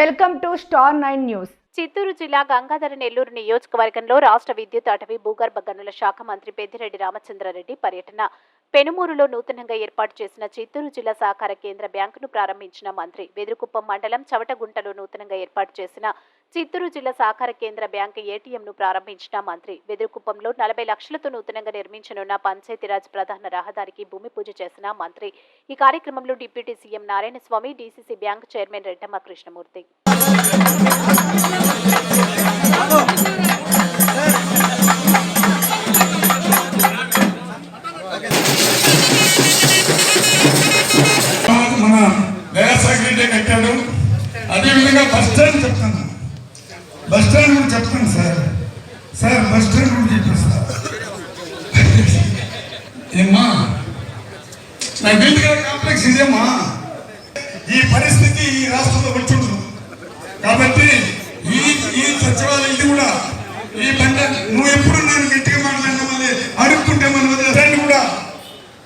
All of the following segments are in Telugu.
Welcome to star nine news. Chittoor జిల్లా గంగాధర నెల్లూరు నియోజకవర్గంలో రాష్ట్ర విద్యుత్ అటవీ భూగర్భ గనుల శాఖ మంత్రి పెద్దిరెడ్డి రామచంద్రారెడ్డి పర్యటన. పెనుమూరులో నూతనంగా ఏర్పాటు చేసిన చిత్తూరు జిల్లా సహకార కేంద్ర బ్యాంకును ప్రారంభించిన మంత్రి వెదురుకుప్పం మండలం చవటగుంటలో నూతనంగా ఏర్పాటు చేసిన చిత్తూరు జిల్లా సహకార కేంద్ర బ్యాంకు ఏటీఎంను ప్రారంభించిన మంత్రి వెదురుకుప్పంలో నలభై లక్షలతో నూతనంగా నిర్మించనున్న పంచాయతీరాజ్ ప్రధాన రహదారికి భూమి పూజ చేసిన మంత్రి. ఈ కార్యక్రమంలో deputy CM Narayanaswamy DCC bank chairman Reddamma Krishnamurthy. మన కట్టాడు అదేవిధంగా బస్ స్టాండ్ చెప్తాను. బస్ స్టాండ్ కూడా చెప్తాను సార్. సార్ బస్ స్టాండ్ కూడా చెప్పాను సార్. ఏమ్మా? నా బిల్గా కాంప్లెక్స్ ఇదేమ్మా? ఈ పరిస్థితి ఈ రాష్ట్రంలో వచ్చుండదు. కాబట్టి ఈ ఈ సచివాలయం ఇది కూడా ఈ బండ నువ్వు ఎప్పుడు నేను గట్టిగా మాట్లాడమని అడుగుతుంటే మనం వదిలేదాన్ని కూడా.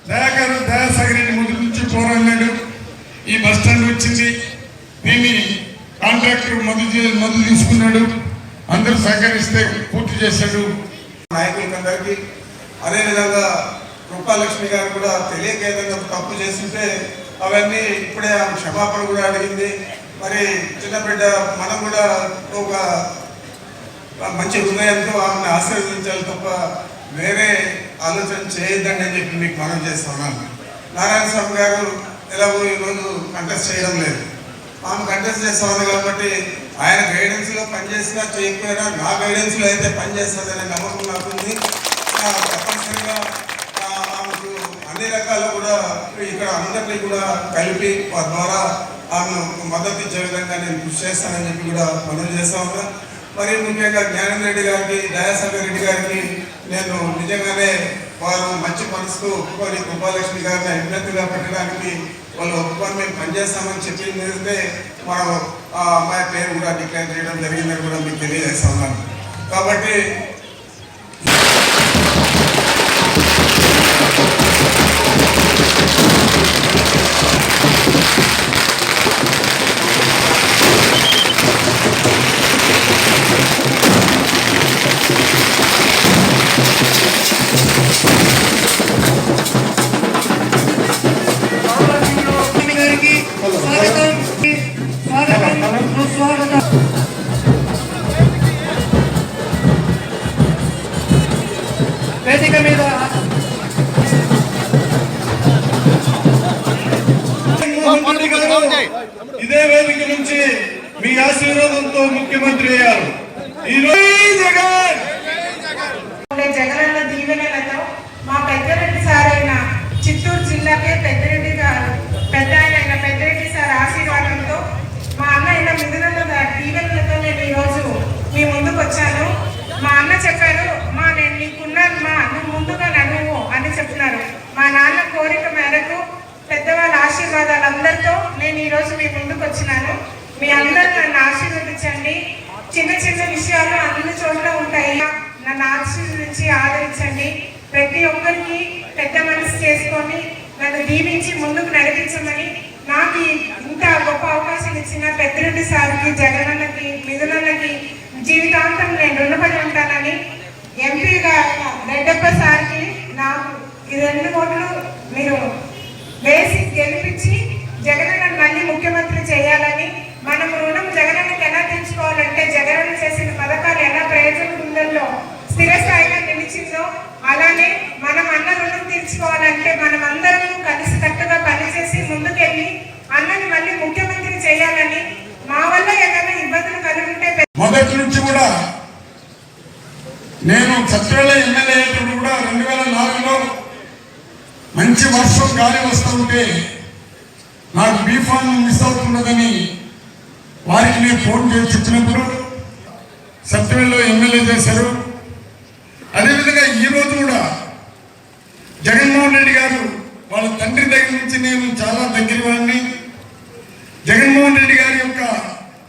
దయాకర్ దయాసాగర్ రెడ్డి ముందు నుంచి పోరాడినాడు. ఈ బస్ స్టాండ్ వచ్చింది. దీన్ని కాంట్రాక్టర్ మద్దతు చే- తీసుకున్నాడు. అందరూ సహకరిస్తే పూర్తి చేశాడు. నాయకులందరికీ అదేవిధంగా రూపాలక్ష్మి గారు కూడా తెలియక ఏదైనా తప్పు చేస్తుంటే అవన్నీ ఇప్పుడే ఆమె క్షమాపణ కూడా అడిగింది. మరి చిన్న బిడ్డ మనం కూడా ఒక మంచి హృదయంతో ఆమెను ఆశీర్వదించాలి తప్ప వేరే ఆలోచన చేయొద్దండి అని చెప్పి మీకు మనం చేస్తున్నాను నారాయణ స్వామి గారు ఎలాగో ఈరోజు కంటెస్ట్ చేయడం లేదు. ఆమె కంటెస్ట్ చేస్తామని కాబట్టి ఆయన గైడెన్స్లో పనిచేసినా చేయకపోయినా నా గైడెన్స్లో అయితే పనిచేస్తుందనే నమ్మకం నాకుంది. తప్పనిసరిగా ఆమెకు అన్ని రకాల కూడా ఇక్కడ అందరినీ కూడా కలిపి వారి ద్వారా ఆమెను మద్దతు ఇచ్చే విధంగా నేను కృషి చేస్తానని చెప్పి కూడా పనులు చేస్తా ఉన్నా. మరి ముఖ్యంగా జ్ఞానం రెడ్డి గారికి దయాసాగర్ రెడ్డి గారికి నేను నిజంగానే వారు మంచి మనసుతో ఒప్పుకొని గోపాలక్ష్మి గారిని అభ్యర్థిగా పెట్టడానికి వాళ్ళు ఒప్పుకొని మేము పనిచేస్తామని చెప్పింది ఏంటంటే మనం ఆ అమ్మాయి పేరు కూడా డిక్లేర్ చేయడం జరిగిందని కూడా మీకు తెలియజేస్తా ఉన్నాను. కాబట్టి ఇదే వేదిక నుంచి మీ ఆశీర్వాదంతో ముఖ్యమంత్రి అయ్యారు. జగన్! జగనన్న దీవెనలతో మా పెద్దరెడ్డి సారైన చిత్తూరు జిల్లాకే పెద్దరెడ్డి గారు పెద్ద ఆయన అయిన పెద్దరెడ్డి సార్ ఆశీర్వాదంతో మా అన్న అయిన మిథునన్న గారి దీవెనలతో నేను ఈరోజు మీ ముందుకు వచ్చాను మా అన్న చెప్పారు మా నేను నీకున్నాను మా నువ్వు ముందుగా నడువు అని చెప్తున్నారు మా నాన్న కోరిక మేరకు పెద్దవాళ్ళ ఆశీర్వాదాలు అందరితో నేను ఈరోజు మీ ముందుకు వచ్చినాను. మీ అందరూ నన్ను ఆశీర్వదించండి. చిన్న చిన్న విషయాలు అన్ని చోట్ల ఉంటాయి. నన్ను ఆశీర్వదించి ఆదరించండి. ప్రతి ఒక్కరికి పెద్ద మనసు చేసుకొని నన్ను దీవించి ముందుకు నడిపించమని నాకు ఇంత గొప్ప అవకాశం ఇచ్చిన పెద్దరెడ్డి సార్కి జగనన్నకి మిథునన్నకి జీవితాంతం నేను రుణపడి ఉంటానని ఎంపీగా రెడ్డప్ప సార్కి నాకు ఈ రెండు ఓట్లు మీరు వేసి గెలిపించి జగనన్న మళ్ళీ ముఖ్యమంత్రి చేయాలని మనం రుణం జగనన్నకి ఎలా తీర్చుకోవాలంటే జగనన్న చేసిన పథకాలు ఎలా ప్రయోజన గుండెల్లో స్థిరస్థాయిగా నిలిచిందో అలానే మనం అన్న రుణం తీర్చుకోవాలంటే మనం అందరం కలిసి కట్టుగా పనిచేసి ముందుకెళ్ళి అన్నని మళ్ళీ ముఖ్యమంత్రి చేయాలని మా వల్ల ఏదైనా ఇబ్బందులు కలుగుంటే మొదటి నుంచి కూడా నేను సత్యవేళ ఎమ్మెల్యే కూడా రెండు వేల నాలుగులో మంచి వర్షం గాలి వస్తూ ఉంటే నాకు బీఫామ్ మిస్ అవుతున్నదని వారికి నేను ఫోన్ చేసి చెప్పినప్పుడు సత్యవేళలో ఎమ్మెల్యే చేశారు. అదేవిధంగా ఈరోజు కూడా జగన్మోహన్ రెడ్డి గారు వాళ్ళ తండ్రి దగ్గర నుంచి నేను చాలా దగ్గర వాడిని జగన్మోహన్ రెడ్డి గారి యొక్క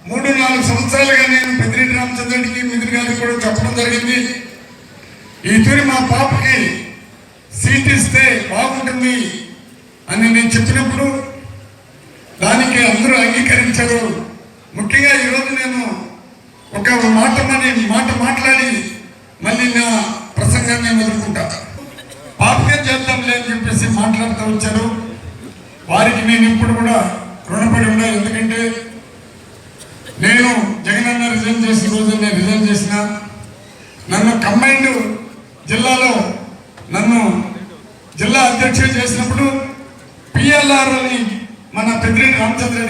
మూడు నాలుగు సంవత్సరాలుగా నేను పెద్దిరెడ్డి రామచంద్రుడికి మిథున్ గారికి కూడా చెప్పడం జరిగింది. ఈ తూరి మా పాపకి సీట్ ఇస్తే బాగుంటుంది అని నేను చెప్పినప్పుడు దానికి అందరూ అంగీకరించారు. ముఖ్యంగా నేను ఒక మాట మాట మాట్లాడి మళ్ళీ నా నేను వదులుకుంటా పాపకే చేద్దాంలే అని చెప్పేసి మాట్లాడుతూ వచ్చారు. వారికి నేను ఇప్పుడు కూడా రుణపడి ఉన్నా ఎందుకంటే నేను జగనన్న రిజైన్ చేసిన రోజు నేను రిజైన్ చేసిన. నన్ను కంబైండ్ జిల్లాలో నన్ను జిల్లా అధ్యక్షుడు చేసినప్పుడు పిఎల్ఆర్ అని మన పెద్దిరెడ్డి రామచంద్ర